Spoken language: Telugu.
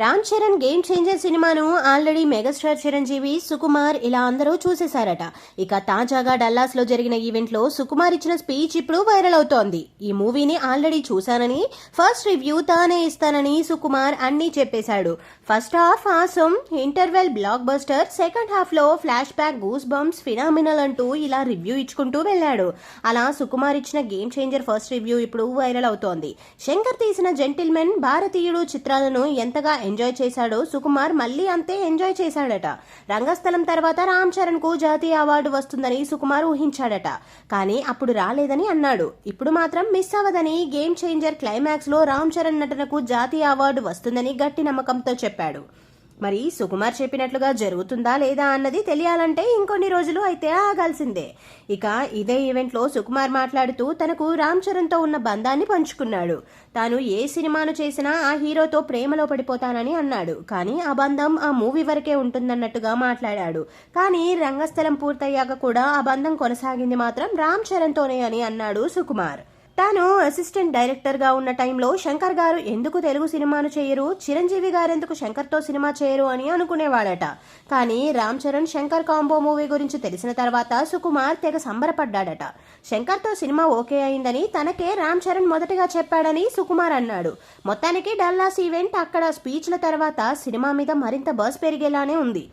రామ్ చరణ్ గేమ్ చేంజర్ సినిమాను ఆల్రెడీ మెగాస్టార్ చిరంజీవి సుకుమార్ ఇలా అందరూ చూసేశారట. ఇక తాజాగా డల్లాస్లో జరిగిన ఈవెంట్లో సుకుమార్ ఇచ్చిన స్పీచ్ ఇప్పుడు వైరల్ అవుతోంది. ఈ మూవీని ఆల్రెడీ చూశానని ఫస్ట్ రివ్యూ తానే ఇస్తానని సుకుమార్ అన్నీ చెప్పేశాడు. First half awesome interval blockbuster second హాఫ్లో flashback goosebumps phenomenal అంటూ ఇలా రివ్యూ ఇచ్చుకుంటూ వెళ్ళాడు. అలా సుకుమార్ ఇచ్చిన గేమ్ చేంజర్ ఫస్ట్ రివ్యూ ఇప్పుడు వైరల్ అవుతోంది. శంకర్ తీసిన జెంటిల్మెన్ భారతీయుడు చిత్రాలను ఎంతగా ఎంజాయ్ చేశాడో సుకుమార్ మళ్ళీ అంతే ఎంజాయ్ చేశాడట. రంగస్థలం తర్వాత రామ్ చరణ్కు జాతీయ అవార్డు వస్తుందని సుకుమార్ ఊహించాడట. కానీ అప్పుడు రాలేదని అన్నాడు. ఇప్పుడు మాత్రం మిస్ అవ్వదని గేమ్ చేంజర్ క్లైమాక్స్లో రామ్ చరణ్ నటనకు జాతీయ అవార్డు వస్తుందని గట్టి నమ్మకంతో చెప్పాడు. మరి సుకుమార్ చెప్పినట్లుగా జరుగుతుందా లేదా అన్నది తెలియాలంటే ఇంకొన్ని రోజులు అయితే ఆగాల్సిందే. ఇక ఇదే ఈవెంట్లో సుకుమార్ మాట్లాడుతూ తనకు రామ్ చరణ్తో ఉన్న బంధాన్ని పంచుకున్నాడు. తాను ఏ సినిమాను చేసినా ఆ హీరోతో ప్రేమలో పడిపోతానని అన్నాడు. కానీ ఆ బంధం ఆ మూవీ వరకే ఉంటుందన్నట్టుగా మాట్లాడాడు. కానీ రంగస్థలం పూర్తయ్యాక కూడా ఆ బంధం కొనసాగింది మాత్రం రామ్ చరణ్తోనే అని అన్నాడు సుకుమార్. తాను అసిస్టెంట్ డైరెక్టర్గా ఉన్న టైంలో శంకర్ గారు ఎందుకు తెలుగు సినిమాను చేయరు? చిరంజీవి గారు ఎందుకు శంకర్తో సినిమా చేయరు అని అనుకునేవాడట. కానీ రామ్ చరణ్ శంకర్ కాంబో మూవీ గురించి తెలిసిన తర్వాత సుకుమార్ తెగ సంబరపడ్డాడట. శంకర్తో సినిమా ఓకే అయిందని తనకే రామ్ చరణ్ మొదటగా చెప్పాడని సుకుమార్ అన్నాడు. మొత్తానికి డల్లాస్ ఈవెంట్ అక్కడ స్పీచ్ల తర్వాత సినిమా మీద మరింత బస్ పెరిగేలానే ఉంది.